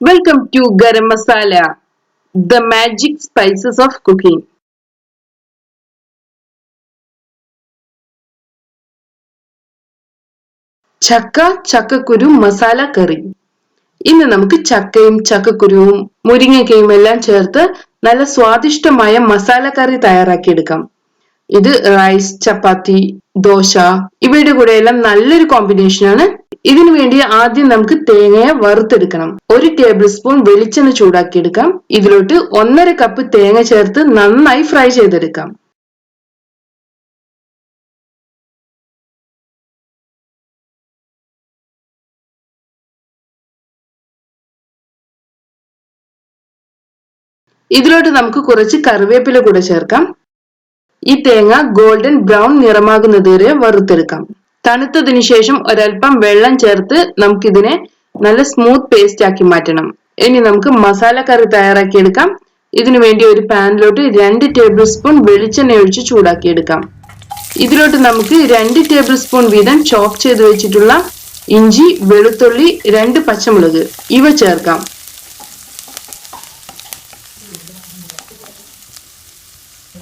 Welcome to garam masala the magic spices of cooking ചക്ക ചക്കക്കുരു മസാല കറി. ഇന്ന് നമുക്ക് ചക്കയും ചക്കക്കുരുവും മുരിങ്ങയ്ക്കയും എല്ലാം ചേർത്ത് നല്ല സ്വാദിഷ്ടമായ മസാല കറി തയ്യാറാക്കിയെടുക്കാം. ഇത് റൈസ് ചപ്പാത്തി ദോശ ഇവയുടെ കൂടെ എല്ലാം നല്ലൊരു കോമ്പിനേഷനാണ് ഇതിനു വേണ്ടി ആദ്യം നമുക്ക് തേങ്ങയെ വറുത്തെടുക്കണം. ഒരു ടേബിൾ സ്പൂൺ വെളിച്ചെണ്ണ ചൂടാക്കിയെടുക്കാം. ഇതിലോട്ട് ഒന്നര കപ്പ് തേങ്ങ ചേർത്ത് നന്നായി ഫ്രൈ ചെയ്തെടുക്കാം. ഇതിലോട്ട് നമുക്ക് കുറച്ച് കറിവേപ്പില കൂടെ ചേർക്കാം. ഈ തേങ്ങ ഗോൾഡൻ ബ്രൗൺ നിറമാകുന്നത് വരെ വറുത്തെടുക്കാം. തണുത്തതിനു ശേഷം ഒരല്പം വെള്ളം ചേർത്ത് നമുക്കിതിനെ നല്ല സ്മൂത്ത് പേസ്റ്റ് ആക്കി മാറ്റണം. ഇനി നമുക്ക് മസാല കറി തയ്യാറാക്കിയെടുക്കാം ഇതിനു വേണ്ടി ഒരു പാനിലോട്ട് രണ്ട് ടേബിൾ സ്പൂൺ വെളിച്ചെണ്ണ ഒഴിച്ച് ചൂടാക്കിയെടുക്കാം ഇതിലോട്ട് നമുക്ക് രണ്ട് ടേബിൾ സ്പൂൺ വീതം ചോപ്പ് ചെയ്ത് വെച്ചിട്ടുള്ള ഇഞ്ചി വെളുത്തുള്ളി രണ്ട് പച്ചമുളക് ഇവ ചേർക്കാം.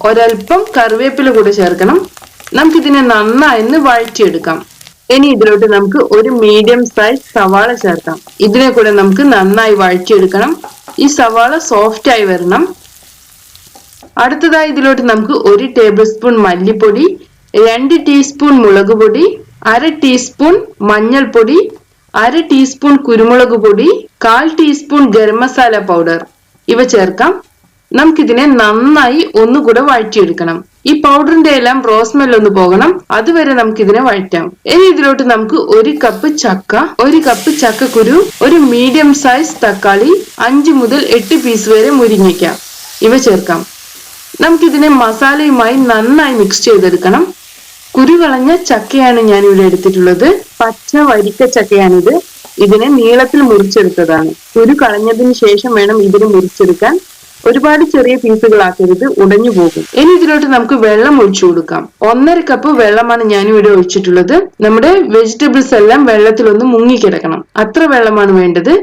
ഒരൽപ്പം കറിവേപ്പില കൂടെ ചേർക്കണം. നമുക്കിതിനെ നന്നായി വഴറ്റിയെടുക്കാം. ഇനി ഇതിലോട്ട് നമുക്ക് ഒരു മീഡിയം സൈസ് സവാള ചേർക്കാം. ഇതിനെ കൂടെ നമുക്ക് നന്നായി വഴറ്റിയെടുക്കണം. ഈ സവാള സോഫ്റ്റ് ആയി വരണം. അടുത്തതായി ഇതിലോട്ട് നമുക്ക് ഒരു ടേബിൾ സ്പൂൺ മല്ലിപ്പൊടി രണ്ട് ടീസ്പൂൺ മുളക് പൊടി അര ടീസ്പൂൺ മഞ്ഞൾപ്പൊടി അര ടീസ്പൂൺ കുരുമുളക് പൊടി കാൽ ടീസ്പൂൺ ഗരം മസാല പൗഡർ ഇവ ചേർക്കാം. നമുക്കിതിനെ നന്നായി ഒന്നുകൂടെ വഴറ്റിയെടുക്കണം. ഈ പൗഡറിന്റെ എല്ലാം റോസ്മെൽ ഒന്ന് പോകണം. അതുവരെ നമുക്ക് ഇതിനെ വഴറ്റാം. ഇനി ഇതിലോട്ട് നമുക്ക് ഒരു കപ്പ് ചക്ക ഒരു കപ്പ് ചക്കക്കുരു ഒരു മീഡിയം സൈസ് തക്കാളി അഞ്ച് മുതൽ എട്ട് പീസ് വരെ മുരിങ്ങിക്കാം ഇവ ചേർക്കാം. നമുക്കിതിനെ മസാലയുമായി നന്നായി മിക്സ് ചെയ്തെടുക്കണം. കുരു കളഞ്ഞ ചക്കയാണ് ഞാൻ ഇവിടെ എടുത്തിട്ടുള്ളത്. പച്ച വരിക്ക ചക്കയാണിത്. ഇതിനെ നീളത്തിൽ മുറിച്ചെടുത്തതാണ്. കുരു കളഞ്ഞതിന് ശേഷം വേണം ഇതിന് മുറിച്ചെടുക്കാൻ. ഒരുപാട് ചെറിയ പീസുകളാക്കരുത് ഉടഞ്ഞു പോകും. ഇനി ഇതിലോട്ട് നമുക്ക് വെള്ളം ഒഴിച്ചു കൊടുക്കാം. ഒന്നര കപ്പ് വെള്ളമാണ് ഞാൻ ഇവിടെ ഒഴിച്ചിട്ടുള്ളത്. നമ്മുടെ വെജിറ്റബിൾസ് എല്ലാം വെള്ളത്തിൽ ഒന്ന് മുങ്ങിക്കിടക്കണം അത്ര വെള്ളമാണ് വേണ്ടത്.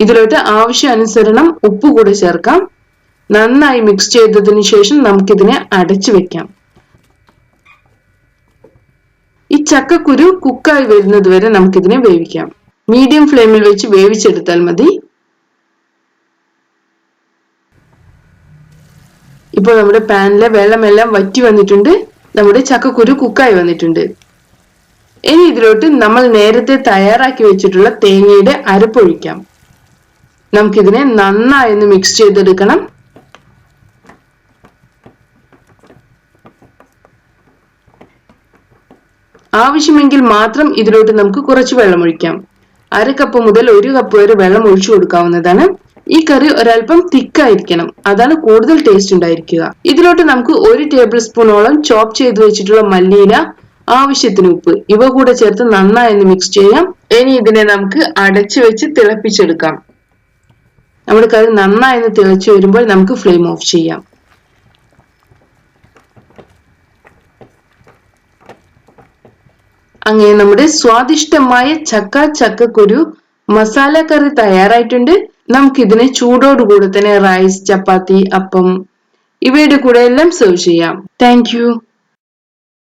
ഇതിലോട്ട് ആവശ്യാനുസരണം ഉപ്പ് കൂടെ ചേർക്കാം. നന്നായി മിക്സ് ചെയ്തതിന് ശേഷം നമുക്കിതിനെ അടച്ചു വെക്കാം. ഈ ചക്കക്കുരു കുക്കായി വരുന്നത് വരെ നമുക്കിതിനെ വേവിക്കാം. മീഡിയം ഫ്ലെയിമിൽ വെച്ച് വേവിച്ചെടുത്താൽ മതി. ഇപ്പോൾ നമ്മുടെ പാനിലെ വെള്ളമെല്ലാം വറ്റി വന്നിട്ടുണ്ട്. നമ്മുടെ ചക്കക്കുരു കുക്കായി വന്നിട്ടുണ്ട്. ഇനി ഇതിലോട്ട് നമ്മൾ നേരത്തെ തയ്യാറാക്കി വെച്ചിട്ടുള്ള തേങ്ങയുടെ അരപ്പൊഴിക്കാം നമുക്കിതിനെ നന്നായി ഒന്ന് മിക്സ് ചെയ്തെടുക്കണം. ആവശ്യമെങ്കിൽ മാത്രം ഇതിലോട്ട് നമുക്ക് കുറച്ച് വെള്ളം ഒഴിക്കാം. അര കപ്പ് മുതൽ ഒരു കപ്പ് വരെ വെള്ളം ഒഴിച്ചു കൊടുക്കാവുന്നതാണ്. ഈ കറി ഒരല്പം തിക്കായിരിക്കണം അതാണ് കൂടുതൽ ടേസ്റ്റ് ഉണ്ടായിരിക്കുക. ഇതിലോട്ട് നമുക്ക് ഒരു ടേബിൾ സ്പൂണോളം ചോപ്പ് ചെയ്ത് വെച്ചിട്ടുള്ള മല്ലിയില ആവശ്യത്തിന് ഉപ്പ് ഇവ കൂടെ ചേർത്ത് നന്നായി ഒന്ന് മിക്സ് ചെയ്യാം. ഇനി ഇതിനെ നമുക്ക് അടച്ചു വെച്ച് തിളപ്പിച്ചെടുക്കാം. നമ്മുടെ കറി നന്നായി ഒന്ന് തിളച്ചു വരുമ്പോൾ നമുക്ക് ഫ്ലെയിം ഓഫ് ചെയ്യാം. അങ്ങനെ നമ്മുടെ സ്വാദിഷ്ടമായ ചക്ക ചക്കക്കുരു മസാല കറി തയ്യാറായിട്ടുണ്ട്. നമുക്കിതിനെ ചൂടോടുകൂടെ തന്നെ റൈസ് ചപ്പാത്തി അപ്പം ഇവയുടെ കൂടെ എല്ലാം സെർവ് ചെയ്യാം. താങ്ക്